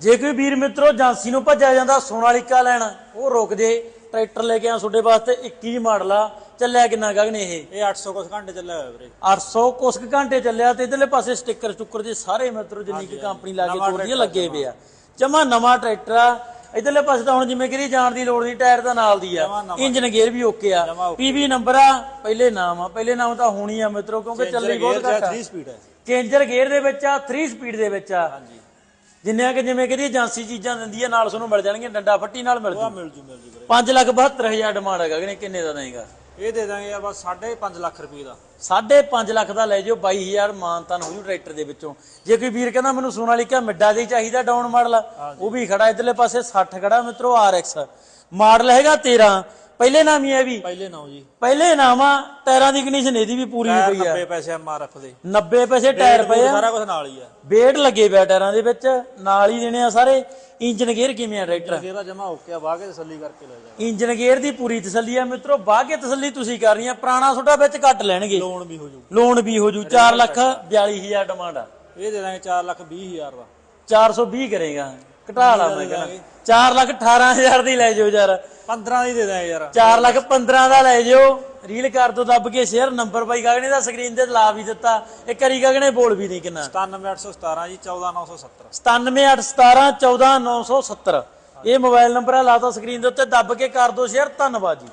ਜੇ ਕੋਈ ਵੀਰ ਮਿੱਤਰੋ ਏਜੰਸੀ ਨੂੰ ਭੱਜਿਆ ਜਾਂਦਾ ਸੋਨਾਲੀਕਾ ਲੈਣ ਉਹ ਰੁਕ ਜੇ ਟਰੈਕਟਰ ਲੈ ਕੇ ਆ ਤੁਹਾਡੇ ਵਾਸਤੇ 21 ਮਾਡਲ ਆ। ਚੱਲਿਆ ਕਿੰਨਾ ਗਗਨੇ ਇਹ? ਇਹ 800 ਕੁਸ ਘੰਟੇ ਚੱਲਿਆ ਹੋਇਆ ਵੀਰੇ। 800 ਕੁਸਕ ਘੰਟੇ ਚੱਲਿਆ ਤੇ ਇਧਰਲੇ ਪਾਸੇ ਸਟicker ਚੁੱਕਰ ਜੇ ਸਾਰੇ ਮਿੱਤਰੋ ਜਿੰਨੀ ਕਿ ਕੰਪਨੀ ਲਾ ਕੇ ਤੋਰਦੀ ਆ ਲੱਗੇ ਪਏ ਆ। ਜਮਾ ਨਵਾਂ ਟਰੈਕਟਰ ਆ। ਇਧਰਲੇ ਪਾਸੇ ਤਾਂ ਹੁਣ ਜਿਵੇਂ ਕਿ ਜਾਣ ਦੀ ਲੋੜ ਨਹੀਂ ਟਾਇਰ ਤਾਂ ਨਾਲ ਦੀ ਆ। ਇੰਜਨ ਗੇਅਰ ਵੀ ਓਕੇ ਆ। ਪੀਵੀ ਨੰਬਰ ਆ ਪਹਿਲੇ ਨਾਮ ਆ। ਪਹਿਲੇ ਨਾਮ ਤਾਂ ਹੋਣੀ ਆ ਮਿੱਤਰੋ ਕਿਉਂਕਿ ਚੱਲੀ ਬਹੁਤ ਘੱਟ ਆ। 3 ਸਪੀਡ ਹੈ ਚੇਂਜਰ ਗੇਅਰ ਦੇ ਵਿੱਚ ਆ 3 ਸਪੀਡ ਦੇ ਵਿੱਚ ਆ। ਜਿੰਨੇ ਕਿ ਜਿਵੇਂ ਕਿ ਇਹਦੀ ਏਜੰਸੀ ਚੀਜ਼ਾਂ ਦਿੰਦੀ ਆ ਨਾਲ ਤੁਹਾਨੂੰ ਮਿਲ ਜਾਣਗੀਆਂ ਡੰਡਾ ਫੱਟੀ ਨਾਲ ਮਿਲ ਜੂ। ਮਿਲ ਜੂ ਮਿਲ ਜੂ ਵੀਰੇ। 5 ਲੱਖ 72000 ਡਿਮਾਂਡ ਹੈਗਾ ਕਿ ਕਿੰਨੇ ਦਾ ਦੇਗਾ ਇਹ ਦੇ ਦਾਂਗੇ ਆ ਬਸ 5.5 ਲੱਖ ਰੁਪਏ ਦਾ। 5.5 ਲੱਖ ਦਾ ਲੈ ਜਾਓ 22000 ਮਾਨਤਾਨ ਹੋ ਜੂ ਟਰੈਕਟਰ ਦੇ ਵਿੱਚੋਂ। ਜੇ ਕੋਈ ਵੀਰ ਕਹਿੰਦਾ ਮੈਨੂੰ ਸੋਨਾਲੀਕਾ ਮਿੱਡਾ ਦੇ ਹੀ ਚਾਹੀਦਾ ਡਾਊਨ ਮਾਡਲ ਉਹ ਵੀ ਖੜਾ ਇਧਰਲੇ ਪਾਸੇ 60 ਖੜਾ ਮਿੱਤਰੋ RX ਮਾਡਲ ਹੈਗਾ 13 ਪਹਿਲੇ ਨਾਮ ਹੀ ਹੈ ਵੀ। ਪਹਿਲੇ ਨਾਓ ਜੀ। ਪਹਿਲੇ ਨਾਮ ਆ ਟਾਇਰਾਂ ਦੀ ਕੰਡੀਸ਼ਨ ਇਹਦੀ ਵੀ ਪੂਰੀ ਟਾਇਰ ਪਈ ਆ। 90 ਪੈਸੇ ਐਮਆਰਐਫ ਦੇ। 90 ਪੈਸੇ ਟਾਇਰ ਪਏ ਆ। ਸਾਰਾ ਕੁਝ ਨਾਲ ਹੀ ਆ। ਬੇੜ ਲੱਗੇ ਪਿਆ ਟਾਇਰਾਂ ਦੇ ਵਿੱਚ ਨਾਲ ਹੀ ਦੇਣੇ ਆ ਸਾਰੇ। ਇੰਜਨ ਗੇਅਰ ਕਿਵੇਂ ਆ ਟਰੈਕਟਰ? ਇਹਦਾ ਜਮਾ ਓਕੇ ਆ ਵਾਹ ਕੇ ਤਸੱਲੀ ਕਰਕੇ ਲੈ ਜਾ ਇੰਜਨ ਗੇਅਰ ਦੀ ਪੂਰੀ ਤਸੱਲੀ ਆ ਮਿੱਤਰੋ ਕੇ ਤਸੱਲੀ ਤੁਸੀਂ ਕਰਨੀ ਆ ਪੁਰਾਣਾ ਤੁਹਾਡਾ ਵਿੱਚ ਕੱਟ ਲੈਣਗੇ। ਲੋਨ ਵੀ ਹੋ ਜੂ। ਲੋਨ ਵੀ ਹੋ ਜੂ 4 ਲੱਖ 42000 ਡਿਮਾਂਡ ਆ। ਇਹ ਦੇ ਦਾਂਗੇ 4 ਲੱਖ 20 ਹਜ਼ਾਰ ਦਾ। 420 ਕਰੇਗਾ। ਘਟਾ ਲਾ ਮੈਂ ਕਹਿੰਦਾ। 4 ਲੱਖ 18000 ਦੀ ਲੈ ਜਾਓ ਯਾਰ। 15 ਦੀ ਦੇ ਦਾਂਗੇ ਯਾਰ। 4 ਲੱਖ 15 ਦਾ ਲੈ ਜਾਓ। ਰੀਲ ਕਰ ਦੋ ਦੱਬ ਕੇ ਸ਼ੇਅਰ ਨੰਬਰ ਬਾਈ ਗਗਨੇ ਦਾ ਸਕਰੀਨ ਤੇ ਲਾ ਵੀ ਦਿੱਤਾ। ਇੱਕ ਵਾਰੀ ਗਗਨੇ ਬੋਲ ਵੀ ਨਹੀਂ ਕਿੰਨਾ। 97817 ਜੀ 14970 97817 14970 ਇਹ ਮੋਬਾਈਲ ਨੰਬਰ ਆ ਲਾਤਾ ਸਕਰੀਨ ਦੇ ਉੱਤੇ ਦੱਬ ਕੇ ਕਰ ਦੋ ਸ਼ੇਅਰ ਧੰਨਵਾਦ ਜੀ।